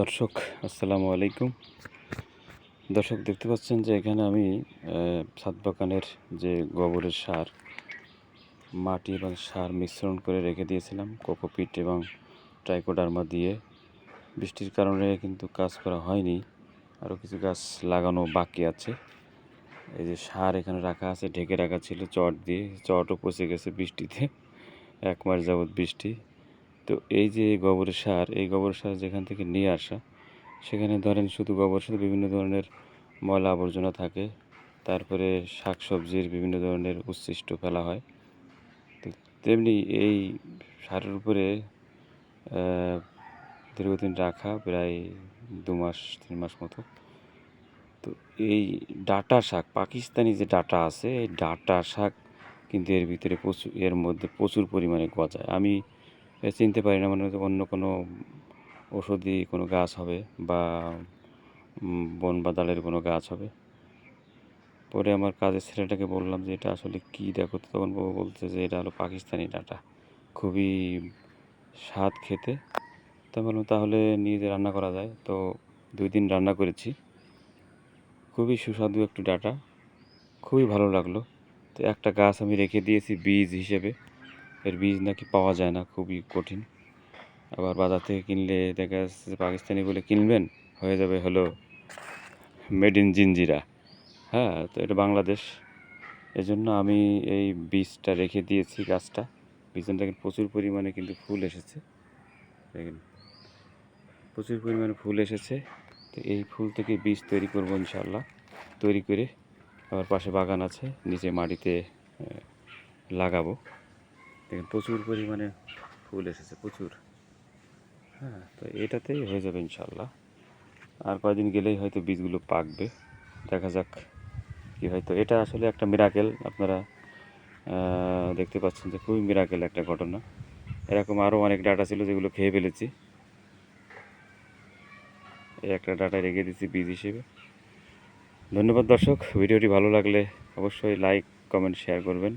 দর্শক, আসসালামু আলাইকুম। দর্শক, দেখতে পাচ্ছেন যে এখানে আমি ছাদ বাগানের যে গোবরের সার, মাটি এবং সার মিশ্রণ করে রেখে দিয়েছিলাম, কোকোপিট এবং ট্রাইকোডার্মা দিয়ে। বৃষ্টির কারণে কিন্তু কাজ করা হয়নি, আরও কিছু গাছ লাগানো বাকি আছে। এই যে সার এখানে রাখা আছে, ঢেকে রাখা ছিল চট দিয়ে, চটও পচে গেছে বৃষ্টিতে, এক মাস যাবৎ বৃষ্টি। তো এই যে গোবরের সার, এই গোবর সার যেখান থেকে নিয়ে আসা, সেখানে ধরেন শুধু গোবর সার বিভিন্ন ধরনের ময়লা আবর্জনা থাকে, তারপরে শাক সবজির বিভিন্ন ধরনের উচ্ছিষ্ট ফেলা হয়। তো তেমনি এই সারের উপরে দীর্ঘদিন রাখা প্রায় দু মাস, তিন মাস মতো। তো এই ডাটা শাক, পাকিস্তানি যে ডাটা আছে, এই ডাটা শাক কিন্তু এর ভিতরে প্রচুর, এর মধ্যে প্রচুর পরিমাণে গজায়। আমি চিনতে পারি না মানে অন্য কোনো ওষুধি কোনো গাছ হবে বা বন বা ডালের কোনো গাছ হবে। পরে আমার কাজের ছেলেটাকে বললাম যে, এটা আসলে কী? দেখো তখন ও বলছে যে, এটা হলো পাকিস্তানি ডাটা। খুবই স্বাদ খেতে। তো বললাম, তাহলে নিজে রান্না করা যায়। তো দুই দিন রান্না করেছি। খুবই সুস্বাদু একটি ডাটা। খুবই ভালো লাগল। তো একটা গাছ আমি রেখে দিয়েছি বীজ হিসেবে। এর বীজ নাকি পাওয়া যায় না, খুবই কঠিন। আবার বাজার থেকে কিনলে দেখা যাচ্ছে যে পাকিস্তানি বলে কিনবেন, হয়ে যাবে হলো মেড ইন জিঞ্জিরা হ্যাঁ তো এটা বাংলাদেশ। এজন্য আমি এই বীজটা রেখে দিয়েছি গাছটা। বীজটা দেখেন প্রচুর পরিমাণে কিন্তু ফুল এসেছে। দেখেন, প্রচুর পরিমাণে ফুল এসেছে। তো এই ফুল থেকে বীজ তৈরি করব ইনশাল্লাহ তৈরি করে আবার পাশে বাগান আছে, নিচে মাটিতে লাগাবো। দেখেন, প্রচুর পরিমাণে ফুল এসেছে, প্রচুর। হ্যাঁ তো এটাতেই হয়ে যাবে ইনশাল্লাহ আর কয়েকদিন গেলেই হয়তো বীজগুলো পাকবে। দেখা যাক কি হয়তো এটা আসলে একটা মিরাকেল আপনারা দেখতে পাচ্ছেন যে খুবই মিরাকেল একটা ঘটনা। এরকম আরও অনেক ডাটা ছিল যেগুলো খেয়ে ফেলেছি। এই একটা ডাটা রেখে দিচ্ছি বীজ হিসেবে। ধন্যবাদ দর্শক, ভিডিওটি ভালো লাগলে অবশ্যই লাইক কমেন্ট শেয়ার করবেন।